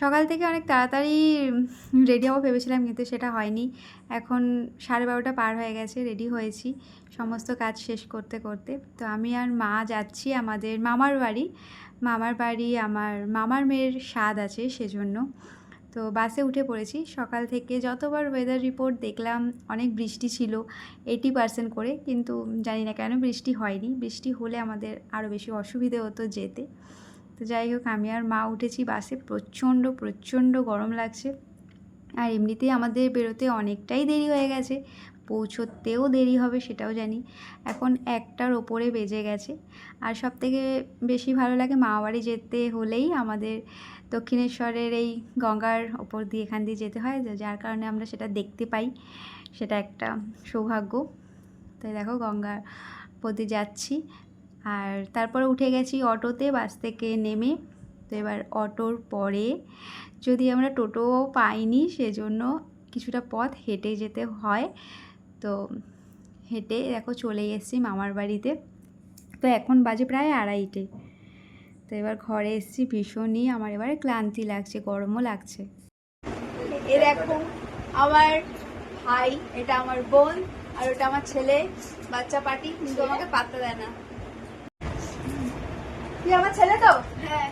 সকাল থেকে অনেক তাড়াতাড়ি রেডি হব ভেবেছিলাম, কিন্তু সেটা হয়নি। এখন সাড়ে বারোটা পার হয়ে গেছে রেডি হয়েছি। সমস্ত কাজ শেষ করতে করতে। তো আমি আর মা যাচ্ছি আমাদের মামার বাড়ি। মামার বাড়ি আমার মামার মেয়ের স্বাদ আছে সেজন্য। তো বাসে উঠে পড়েছি। সকাল থেকে যতবার ওয়েদার রিপোর্ট দেখলাম, অনেক বৃষ্টি ছিল এইটি পার্সেন্ট করে। কিন্তু জানি না কেন বৃষ্টি হয়নি। বৃষ্টি হলে আমাদের আরও বেশি অসুবিধে হতো যেতে। তো যাই হোক, আমি আর মা উঠেছি বাসে। প্রচণ্ড প্রচণ্ড গরম লাগছে। আর এমনিতেই আমাদের বেরোতে অনেকটাই দেরি হয়ে গেছে। পৌঁছতেও দেরি হবে সেটাও জানি। এখন একটার ওপরে বেজে গেছে। আর সব থেকে বেশি ভালো লাগে মামাবাড়ি যেতে হলেই আমাদের দক্ষিণেশ্বরের এই গঙ্গার ওপর দিয়ে এখান দিয়ে যেতে হয়। যার কারণে আমরা সেটা দেখতে পাই। সেটা একটা সৌভাগ্য। তাই দেখো গঙ্গার প্রতি যাচ্ছি। আর তারপরে উঠে গেছি অটোতে, বাস থেকে নেমে। তো এবার অটোর পরে যদি আমরা টোটো পাইনি, সেজন্য কিছুটা পথ হেঁটে যেতে হয়। তো হেঁটে দেখো চলে এসেছি মামার বাড়িতে। তো এখন বাজে প্রায় আড়াইটে। তো এবার ঘরে এসেছি ভীষণই, আমার এবারে ক্লান্তি লাগছে, গরমও লাগছে। এ দেখো আমার ভাই, এটা আমার বোন আর ওটা আমার ছেলে, বাচ্চা পার্টি, কিন্তু আমাকে পাত্তা দেয় না। তুই আমার ছেলে তো? হ্যাঁ।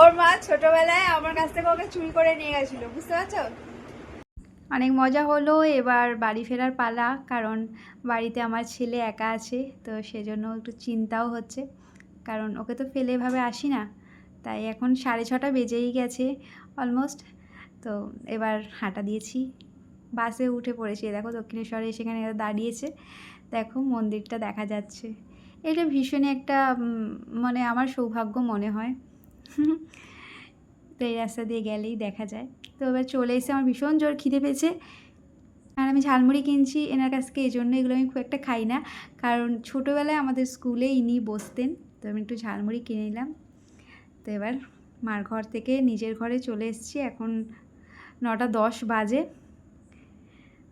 ওর মা ছোটবেলায় আমার কাছ থেকে ওকে চুরি করে নিয়ে গেছিল বুঝতে পারছ? অনেক মজা হলো এবার বাড়ি ফেরার পালা কারণ বাড়িতে আমার ছেলে একা আছে তো সেজন্য একটু চিন্তাও হচ্ছে। কারণ ওকে তো ফেলে এভাবে আসি না তাই এখন সাড়ে ছটা বেজেই গেছে অলমোস্ট তো এবার হাঁটা দিয়েছি। বাসে উঠে পড়েছি দেখো দক্ষিণেশ্বরে সেখানে দাঁড়িয়েছে দেখো মন্দিরটা দেখা যাচ্ছে। এটা ভীষণই একটা মানে আমার সৌভাগ্য মনে হয়। তো এই রাস্তা দিয়ে গেলেই দেখা যায়। তো এবার চলে এসে আমার ভীষণ জোর খিদে পেয়েছে। আর আমি ঝালমুড়ি কিনছি এনার কাছ থেকে এই জন্য এগুলো আমি খুব একটা খাই না। কারণ ছোটোবেলায় আমাদের স্কুলে ইনি বসতেন, তো আমি একটু ঝালমুড়ি কিনে নিলাম। তো এবার মার ঘর থেকে নিজের ঘরে চলে এসেছি। এখন নটা দশ বাজে।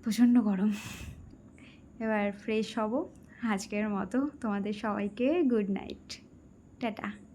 প্রচণ্ড গরম। এবার ফ্রেশ হব। আজকের মতো তোমাদের সবাইকে গুড নাইট। টাটা।